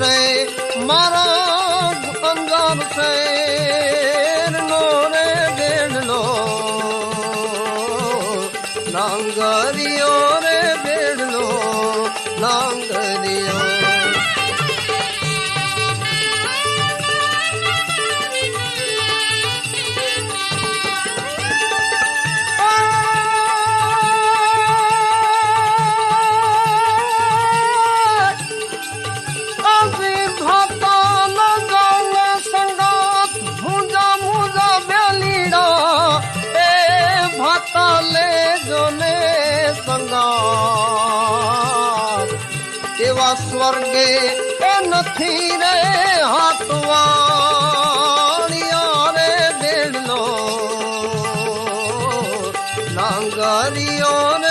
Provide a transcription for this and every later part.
રે મારા અંજાર શેરનો રે બેડલો નાંગરિયો રે બેડલો નાંગરિયો સ્વર્ગે એ નથી રે હાથવાણિયા રે બેડલો. નાંગરિયો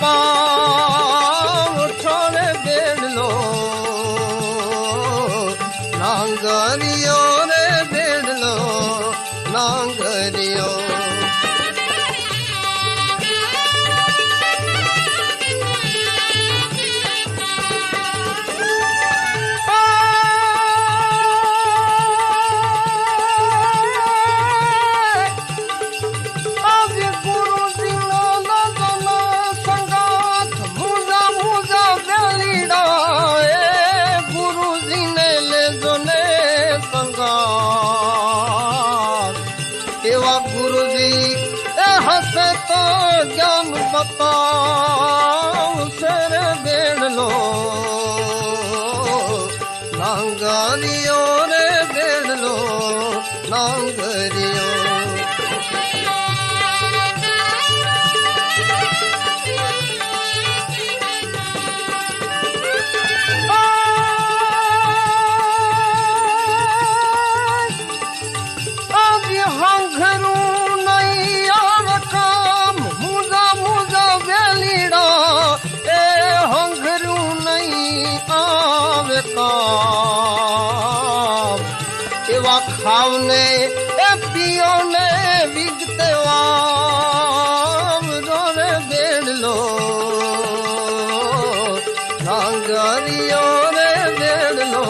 પાવ છોડે બેડલો નાંગરિયો રે બેડલો નાંગરિયો જ્ઞાન બતાવશે રે બેડલો. નાંગરિયો રે બેડલો નાંગરિયો કામ એવા ખાવને એ પીઓને વિગતે વામ રોરે બેડલો નાંગરિયો રે બેડલો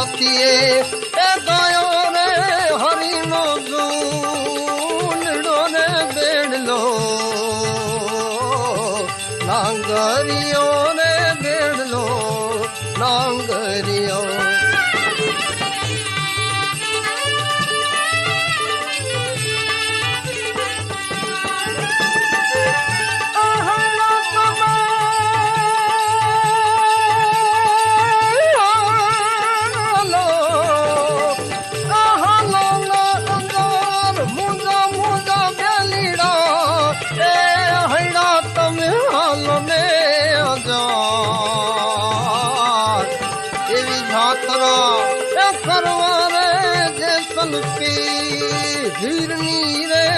સતીએ એ ગયો રે હરિનો જૂનડો ને બેડલો નાંગરિયો ને બેડલો નાંગરિયો હીરની રે